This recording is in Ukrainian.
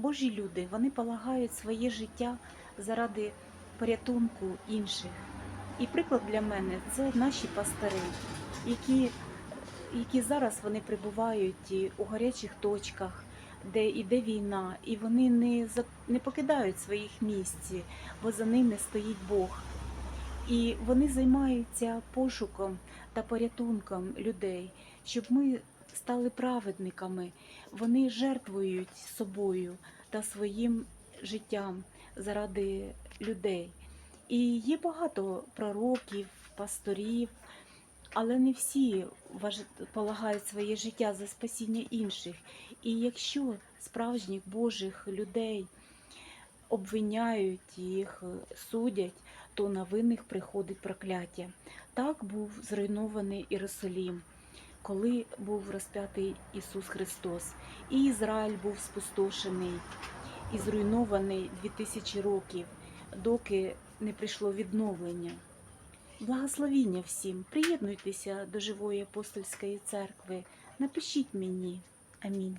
Божі люди вони полагають своє життя заради порятунку інших. І приклад для мене це наші пастори, які, які зараз вони прибувають у гарячих точках, де йде війна, і вони не, не покидають своїх місць, бо за ними стоїть Бог. І вони займаються пошуком та порятунком людей, щоб ми стали праведниками. Вони жертвують собою та своїм життям заради людей. І є багато пророків, пасторів, але не всі полагають своє життя за спасіння інших. І якщо справжніх Божих людей обвиняють їх, е, судять, то на винних приходить прокляття. Так був зруйнований Єрусалім, коли був розп'ятий Ісус Христос. І Ізраїль був спустошений і зруйнований 2000 років, доки не прийшло відновлення. Благословіння всім! Приєднуйтеся до живої апостольської церкви. Напишіть мені. Амінь.